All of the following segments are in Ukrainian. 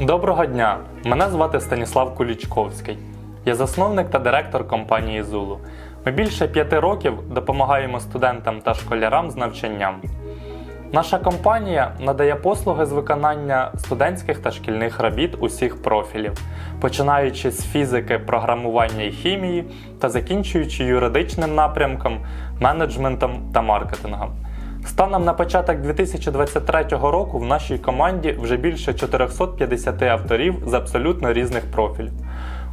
Доброго дня! Мене звати Станіслав Кулічковський. Я засновник та директор компанії Zulu. Ми більше п'яти років допомагаємо студентам та школярам з навчанням. Наша компанія надає послуги з виконання студентських та шкільних робіт усіх профілів, починаючи з фізики, програмування і хімії та закінчуючи юридичним напрямком, менеджментом та маркетингом. Станом на початок 2023 року в нашій команді вже більше 450 авторів з абсолютно різних профілів.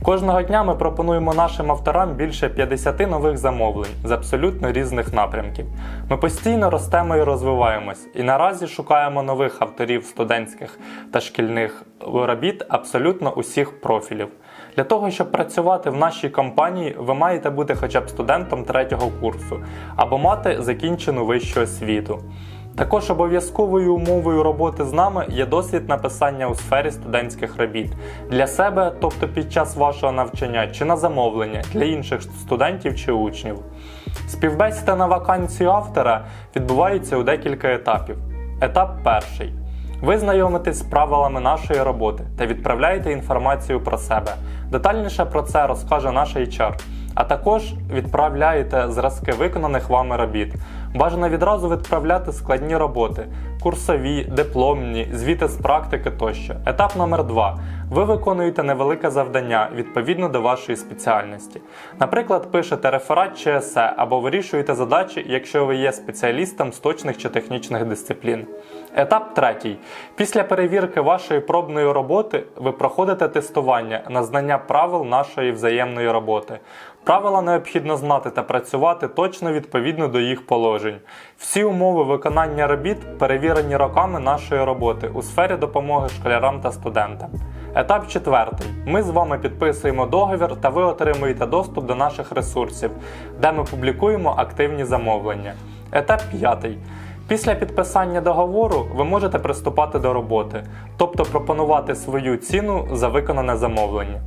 Кожного дня ми пропонуємо нашим авторам більше 50 нових замовлень з абсолютно різних напрямків. Ми постійно ростемо і розвиваємось, і наразі шукаємо нових авторів студентських та шкільних робіт абсолютно усіх профілів. Для того, щоб працювати в нашій компанії, ви маєте бути хоча б студентом третього курсу або мати закінчену вищу освіту. Також обов'язковою умовою роботи з нами є досвід написання у сфері студентських робіт для себе, тобто під час вашого навчання, чи на замовлення для інших студентів чи учнів. Співбесіда на вакансію автора відбувається у декілька етапів. Етап перший. Ви знайомитесь з правилами нашої роботи та відправляєте інформацію про себе. Детальніше про це розкаже наш HR. А також відправляєте зразки виконаних вами робіт. Бажано відразу відправляти складні роботи, курсові, дипломні, звіти з практики тощо. Етап номер 2 Ви виконуєте невелике завдання відповідно до вашої спеціальності. Наприклад, пишете реферат чи есе або вирішуєте задачі, якщо ви є спеціалістом з точних чи технічних дисциплін. Етап третій. Після перевірки вашої пробної роботи ви проходите тестування на знання правил нашої взаємної роботи. Правила необхідно знати та працювати точно відповідно до їх положень. Всі умови виконання робіт перевірені роками нашої роботи у сфері допомоги школярам та студентам. Етап четвертий. Ми з вами підписуємо договір та ви отримуєте доступ до наших ресурсів, де ми публікуємо активні замовлення. Етап п'ятий. Після підписання договору ви можете приступати до роботи, тобто пропонувати свою ціну за виконане замовлення.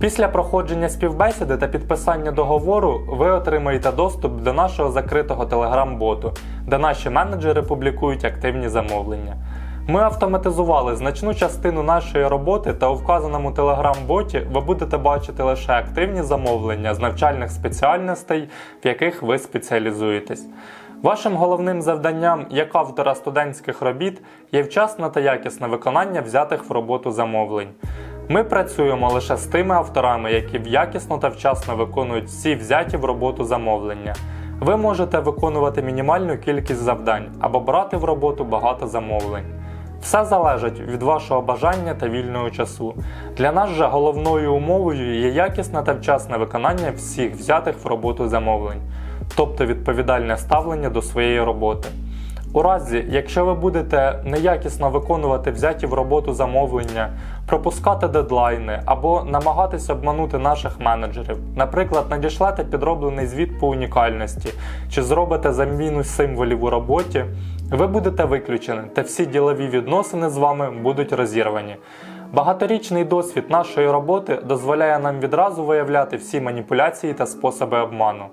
Після проходження співбесіди та підписання договору ви отримаєте доступ до нашого закритого телеграм-боту, де наші менеджери публікують активні замовлення. Ми автоматизували значну частину нашої роботи та у вказаному телеграм-боті ви будете бачити лише активні замовлення з навчальних спеціальностей, в яких ви спеціалізуєтесь. Вашим головним завданням як автора студентських робіт є вчасне та якісне виконання взятих в роботу замовлень. Ми працюємо лише з тими авторами, які якісно та вчасно виконують всі взяті в роботу замовлення. Ви можете виконувати мінімальну кількість завдань або брати в роботу багато замовлень. Все залежить від вашого бажання та вільного часу. Для нас же головною умовою є якісне та вчасне виконання всіх взятих в роботу замовлень, тобто відповідальне ставлення до своєї роботи. У разі, якщо ви будете неякісно виконувати взяті в роботу замовлення, пропускати дедлайни або намагатись обманути наших менеджерів, наприклад, надішлете підроблений звіт по унікальності чи зробите заміну символів у роботі, ви будете виключені та всі ділові відносини з вами будуть розірвані. Багаторічний досвід нашої роботи дозволяє нам відразу виявляти всі маніпуляції та способи обману.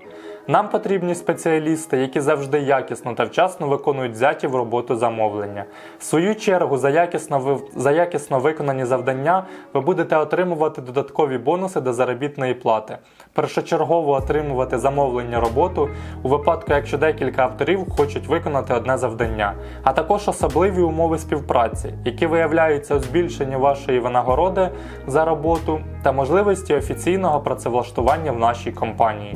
Нам потрібні спеціалісти, які завжди якісно та вчасно виконують взяті в роботу замовлення. В свою чергу, за якісно, ви- за якісно виконані завдання ви будете отримувати додаткові бонуси до заробітної плати. Першочергово отримувати замовлення роботу у випадку, якщо декілька авторів хочуть виконати одне завдання, а також особливі умови співпраці, які виявляються у збільшенні вашої винагороди за роботу та можливості офіційного працевлаштування в нашій компанії.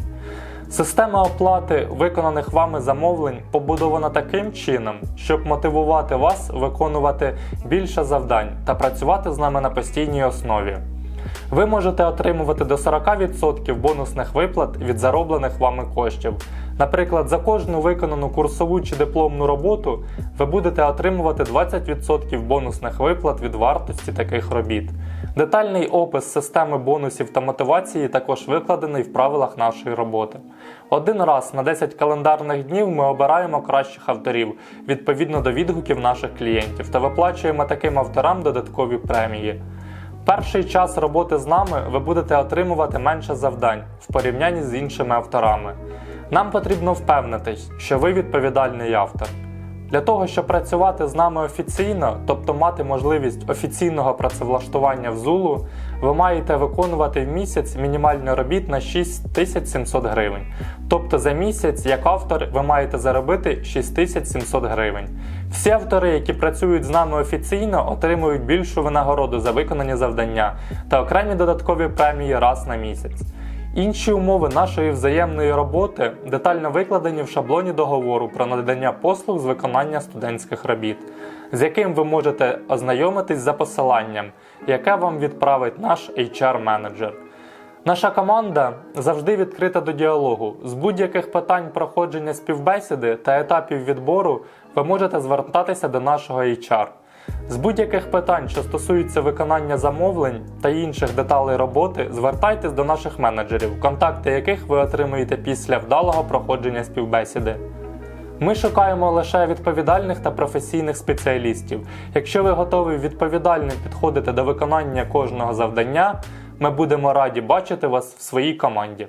Система оплати виконаних вами замовлень побудована таким чином, щоб мотивувати вас виконувати більше завдань та працювати з нами на постійній основі. Ви можете отримувати до 40% бонусних виплат від зароблених вами коштів. Наприклад, за кожну виконану курсову чи дипломну роботу ви будете отримувати 20% бонусних виплат від вартості таких робіт. Детальний опис системи бонусів та мотивації також викладений в правилах нашої роботи. Один раз на 10 календарних днів ми обираємо кращих авторів відповідно до відгуків наших клієнтів та виплачуємо таким авторам додаткові премії. Перший час роботи з нами ви будете отримувати менше завдань в порівнянні з іншими авторами. Нам потрібно впевнитись, що ви відповідальний автор. Для того, щоб працювати з нами офіційно, тобто мати можливість офіційного працевлаштування в Зулу, ви маєте виконувати в місяць мінімальний робіт на 6700 гривень. Тобто за місяць, як автор, ви маєте заробити 6700 гривень. Всі автори, які працюють з нами офіційно, отримують більшу винагороду за виконані завдання та окремі додаткові премії раз на місяць. Інші умови нашої взаємної роботи детально викладені в шаблоні договору про надання послуг з виконання студентських робіт, з яким ви можете ознайомитись за посиланням, яке вам відправить наш HR-менеджер. Наша команда завжди відкрита до діалогу. З будь-яких питань проходження співбесіди та етапів відбору ви можете звертатися до нашого HR. З будь-яких питань, що стосуються виконання замовлень та інших деталей роботи, звертайтесь до наших менеджерів, контакти яких ви отримаєте після вдалого проходження співбесіди. Ми шукаємо лише відповідальних та професійних спеціалістів. Якщо ви готові відповідально підходити до виконання кожного завдання, ми будемо раді бачити вас в своїй команді.